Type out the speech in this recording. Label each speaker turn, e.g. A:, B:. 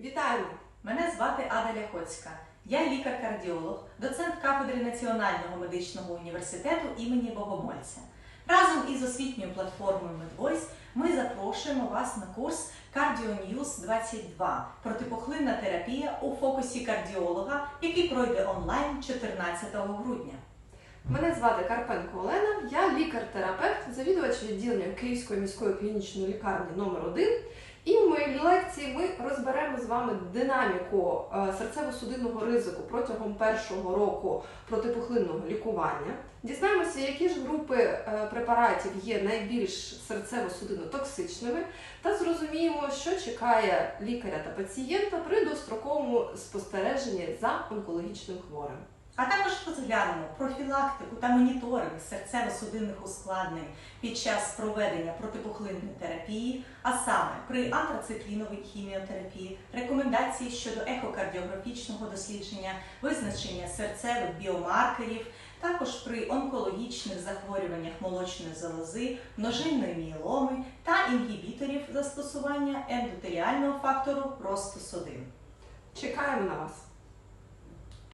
A: Вітаємо!
B: Мене звати Ада Ляхоцька. Я лікар-кардіолог, доцент кафедри Національного медичного університету імені Богомольця. Разом із освітньою платформою MedVoice ми запрошуємо вас на курс Cardio News 22 протипухлинна терапія у фокусі кардіолога, який пройде онлайн 14 грудня.
A: Мене звати Карпенко Олена, я лікар-терапевт, завідувач відділення Київської міської клінічної лікарні номер 1 І в моїй лекції ми розберемо з вами динаміку е, серцево-судинного ризику протягом першого року протипухлинного лікування. Дізнаємося, які ж групи е, препаратів є найбільш серцево-судинно-токсичними, та зрозуміємо, що чекає лікаря та пацієнта при достроковому спостереженні за онкологічним хворим.
B: А також розглянемо профілактику та моніторинг серцево-судинних ускладнень під час проведення протипухлинної терапії, а саме при антрацикліновій хіміотерапії, рекомендації щодо ехокардіографічного дослідження, визначення серцевих біомаркерів, також при онкологічних захворюваннях молочної залози, множинної мієломи та інгібіторів застосування ендотеріального фактору росту судин.
A: Чекаємо на вас!